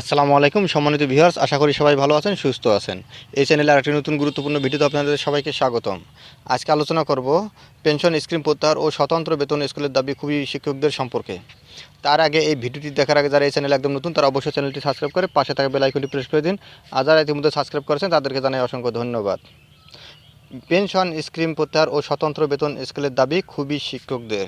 আসসালামু আলাইকুম সম্মানিত ভিউয়ার্স, আশা করি সবাই ভালো আছেন, সুস্থ আছেন। এই চ্যানেলে আরেকটি নতুন গুরুত্বপূর্ণ ভিডিওতে আপনাদের সবাইকে স্বাগতম। আজকে আলোচনা করব পেনশন স্কিম প্রত্যাহার ও স্বতন্ত্র বেতন স্কুলের দাবি খুবই শিক্ষকদের সম্পর্কে। তার আগে এই ভিডিওটি দেখার আগে যারা এই চ্যানেল একদম নতুন, তারা অবশ্যই চ্যানেলটি সাবস্ক্রাইব করে পাশে থাকা বেল আইকনটি প্রেস করে দিন। আর যারা ইতিমধ্যে সাবস্ক্রাইব করেছেন, তাদেরকে জানাই অসংখ্য ধন্যবাদ। পেনশন স্কিম প্রত্যাহার ও স্বতন্ত্র বেতন স্কুলের দাবি খুবই শিক্ষকদের।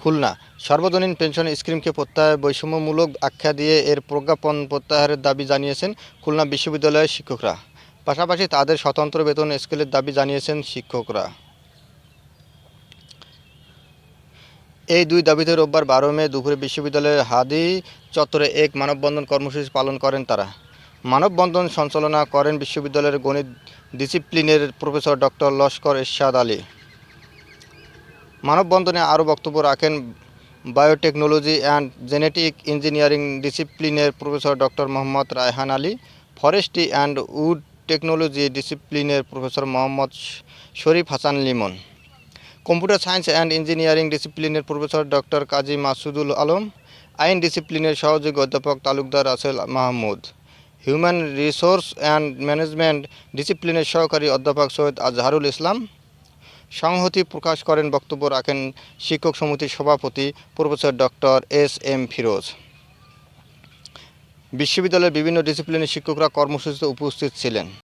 খুলনা সর্বজনীন পেনশন স্কিমকে প্রত্যাহার বৈষম্যমূলক আখ্যা দিয়ে এর প্রজ্ঞাপন প্রত্যাহারের দাবি জানিয়েছেন খুলনা বিশ্ববিদ্যালয়ের শিক্ষকরা। পাশাপাশি তাদের স্বতন্ত্র বেতন স্কেলের দাবি জানিয়েছেন শিক্ষকরা। এই দুই দাবিতে রোববার বারো মে দুপুরে বিশ্ববিদ্যালয়ের হাদি চত্বরে এক মানববন্ধন কর্মসূচি পালন করেন তারা। মানববন্ধন সঞ্চালনা করেন বিশ্ববিদ্যালয়ের গণিত ডিসিপ্লিনের প্রফেসর ডক্টর লস্কর এরশাদ আলী। মানববন্ধনে আরও বক্তব্য রাখেন biotechnology and genetic engineering ডিসিপ্লিনের professor doctor Mohammad Raihan Ali forestry and wood technology ডিসিপ্লিনের professor Mohammad Sharif Hasan Limon computer science and engineering ডিসিপ্লিনের professor doctor Kazi Masudul Alam আইন ডিসিপ্লিনের সহযোগী অধ্যাপক Talukdar Rasel Mahmud human resource and management ডিসিপ্লিনের সহকারী অধ্যাপক সৈয়দ আজহারুল ইসলাম সংহতি প্রকাশ করেন, বক্তব্য রাখেন শিক্ষক সমিতির সভাপতি professor doctor S M Firoz. বিশ্ববিদ্যালয়ের বিভিন্ন ডিসিপ্লিনের শিক্ষকরা কর্মসূচিতে উপস্থিত ছিলেন।